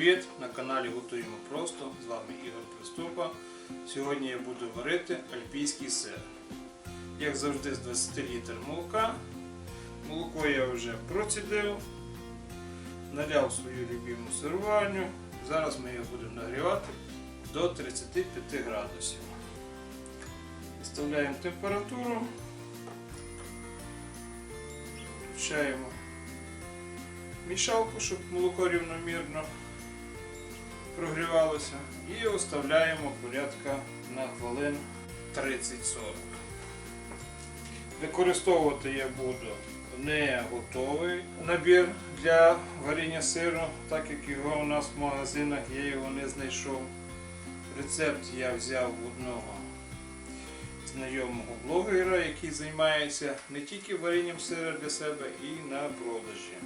привіт! На каналі Готуємо Просто. З вами Ігор Приступа. Сьогодні я буду варити альпійський сир. Як завжди, з 20 літр молока. Молоко я вже процідив, наляв свою любиму сируванню. Зараз ми його будемо нагрівати до 35 градусів. Виставляємо температуру, включаємо мішалку, щоб молоко рівномірно прогрівалося. І оставляємо порядка на хвилин 30-40. Використовувати я буду не готовий набір для варіння сиру, так як його у нас в магазинах я його не знайшов. Рецепт я взяв одного знайомого блогера, який займається не тільки варінням сира для себе і на продажі.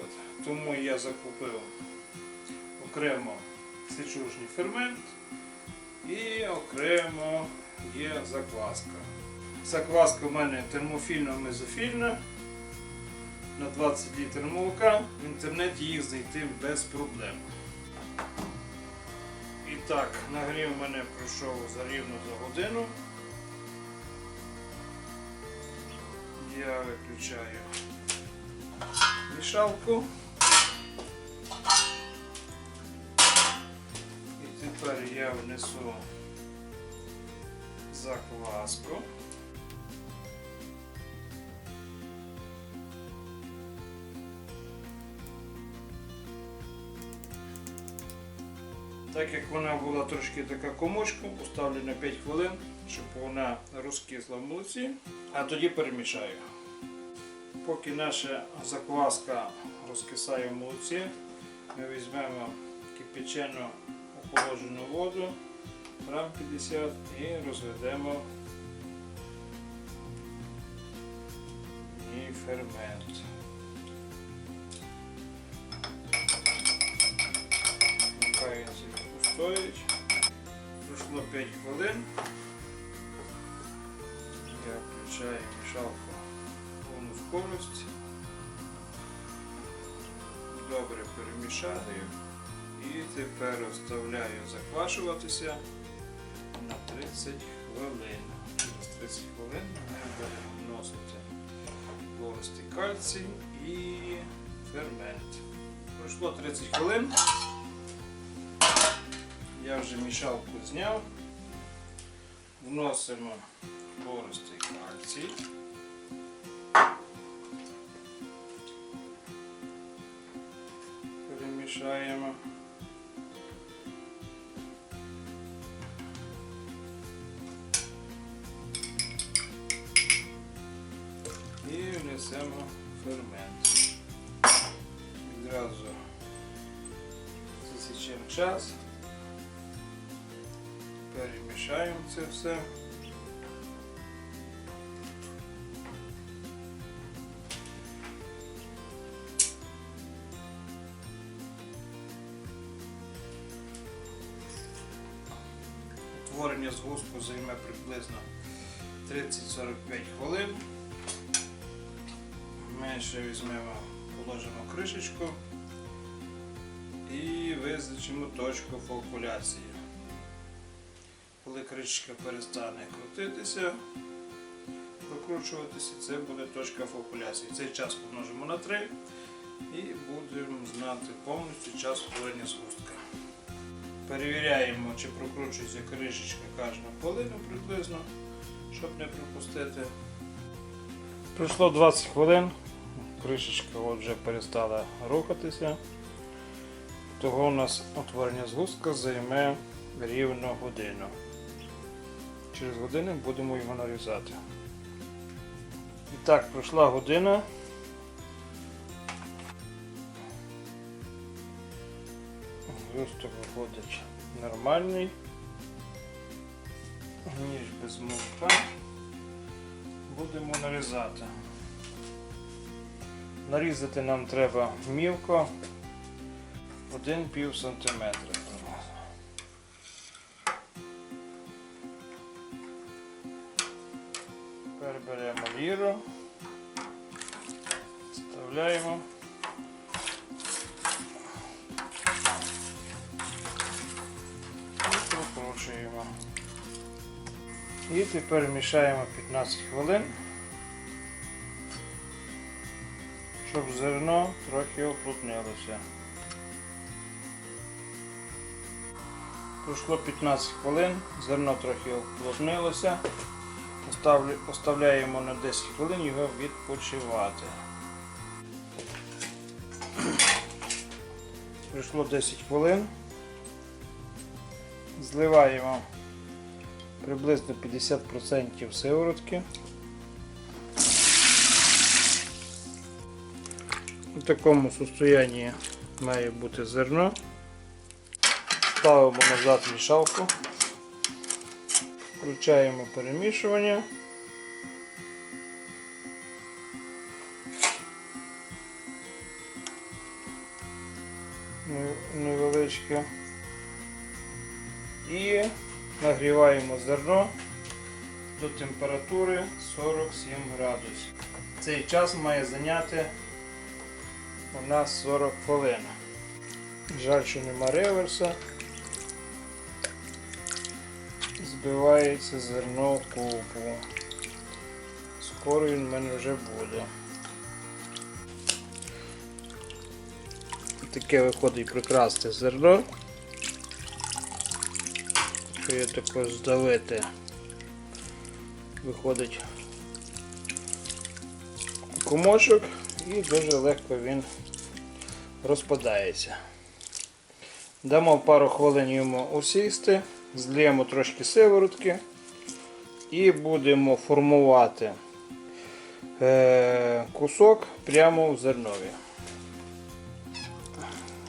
От. Тому я закупив окремо сичужний фермент і окремо є закваска. Закваска в мене термофільно-мезофільна на 20 літрів молока. В інтернеті їх знайти без проблем. І так, нагрів мене пройшов за рівно за годину. Я виключаю мішалку. Тепер я внесу закваску. Так як вона була трошки така комочком, поставлю на 5 хвилин, щоб вона розкисла в молоці, а тоді перемішаю. Поки наша закваска розкисає в молоці, ми візьмемо кипячену охолоджену воду, грам 50 і розведемо і фермент. Нехай він постоїть. Пройшло 5 хвилин. Я включаю мішалку повну скорость. Добре перемішаю. І тепер оставляю заквашуватися на 30 хвилин. Через 30 хвилин ми будемо вносити ловистий кальцій і фермент. Пройшло 30 хвилин. Я вже мішалку зняв. Вносимо ловистий кальцій. Перемішаємо. І фермент. Відразу засічемо час. Перемішаємо це все. Утворення згустку займе приблизно 30-45 хвилин. Ще візьмемо, положимо кришечку і визначимо точку фокуляції. Коли кришечка перестане крутитися, прокручуватися, це буде точка фокуляції. Цей час помножимо на 3 і будемо знати повністю час утворення згустка. Перевіряємо, чи прокручується кришечка кожну хвилину приблизно, щоб не пропустити. Пройшло 20 хвилин, кришечка от вже перестала рухатися. Того у нас утворення згустка займе рівно годину. Через годину будемо його нарізати. І так, пройшла година. Згусток виходить нормальний, ніж без молока. Будемо нарізати. Нарізати нам треба мілко 1,5 см. Тепер беремо ліру, вставляємо. І прокручуємо. І тепер мішаємо 15 хвилин. Щоб зерно трохи оплотнилося. Пройшло 15 хвилин, зерно трохи оплотнилося. Поставляємо на 10 хвилин його відпочивати. Пройшло 10 хвилин. Зливаємо приблизно 50% сиворотки. У такому состоянні має бути зерно. Ставимо назад мішалку. Включаємо перемішування. Невеличке. І нагріваємо зерно до температури 47 градусів. Цей час має зайняти у нас 40 хвилин. Жаль, що нема реверса. Збивається зерно в купу. Скоро він в мене вже буде. Таке виходить прекрасне зерно. Якщо я також здавити, виходить комочок і дуже легко він розпадається. Дамо пару хвилин йому усісти, зліємо трошки сиворотки і будемо формувати е, кусок прямо в зернові.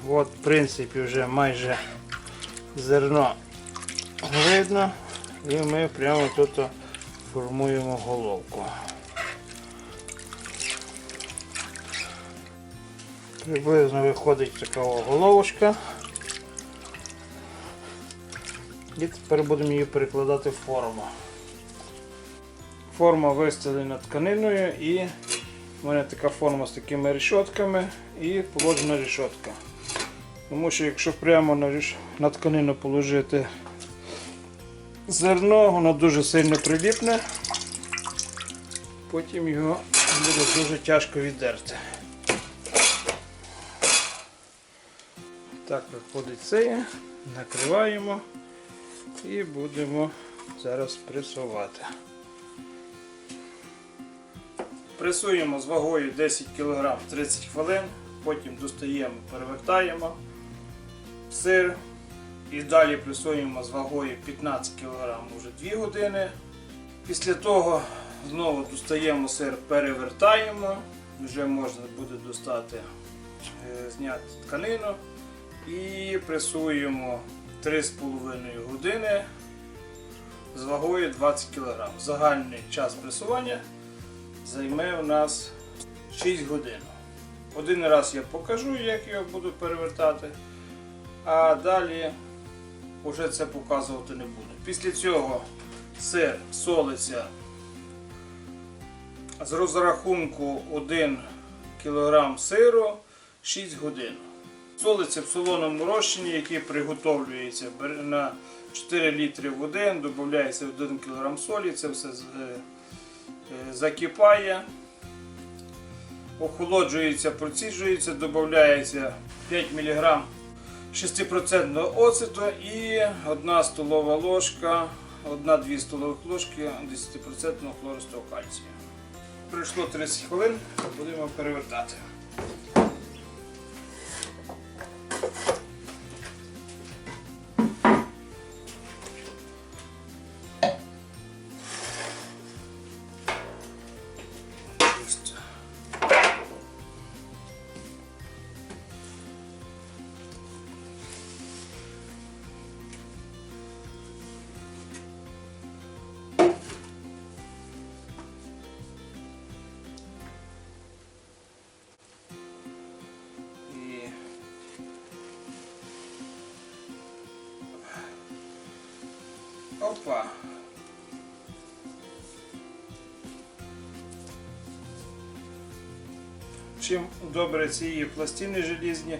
От, в принципі, вже майже зерно видно, і ми прямо тут формуємо головку. Приблизно виходить така головочка. І тепер будемо її перекладати в форму. Форма вистелена тканиною і в мене така форма з такими решотками і положена решотка. Тому що якщо прямо на, на тканину положити зерно, воно дуже сильно приліпне, потім його буде дуже тяжко віддерти. Так виходить це, накриваємо і будемо зараз пресувати. Пресуємо з вагою 10 кг 30 хвилин, потім достаємо, перевертаємо сир і далі пресуємо з вагою 15 кг вже 2 години. Після того знову достаємо сир, перевертаємо, вже можна буде достати, е, зняти тканину і пресуємо 3,5 години з вагою 20 кг. Загальний час пресування займе у нас 6 годин. Один раз я покажу, як його буду перевертати, а далі вже це показувати не буду. Після цього сир солиться з розрахунку 1 кг сиру 6 годин. Солиться в солоному розчині, який приготовлюється на 4 літри води, додається 1 кг солі, це все е, е, закипає, охолоджується, проціджується, додається 5 мг 6% оцету і 1 столова ложка, 1-2 столових ложки 10% хлористого кальцію. Пройшло 30 хвилин, будемо перевертати. Опа. Чим добре ці пластини желізні,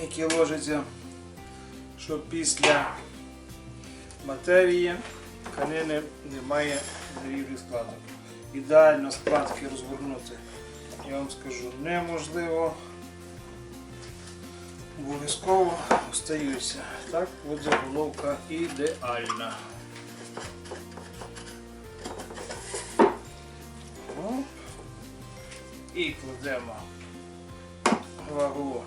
які ложаться, що після матерії, тканини немає нерівних складок. Ідеально складки розгорнути, я вам скажу, неможливо. Обов'язково остаються. Так буде головка ідеальна. І кладемо вагу.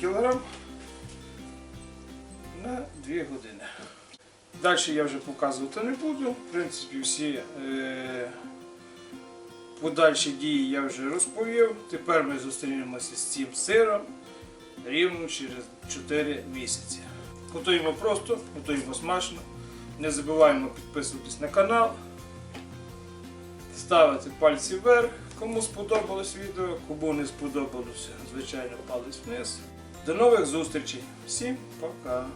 Кг на 2 години. Далі я вже показувати не буду. В принципі, всі е, подальші дії я вже розповів. Тепер ми зустрінемося з цим сиром рівно через 4 місяці. Готуємо просто, готуємо смачно. Не забуваємо підписуватись на канал, ставити пальці вверх, кому сподобалось відео, кому не сподобалося, звичайно, палець вниз. До нових зустрічей. Всім пока!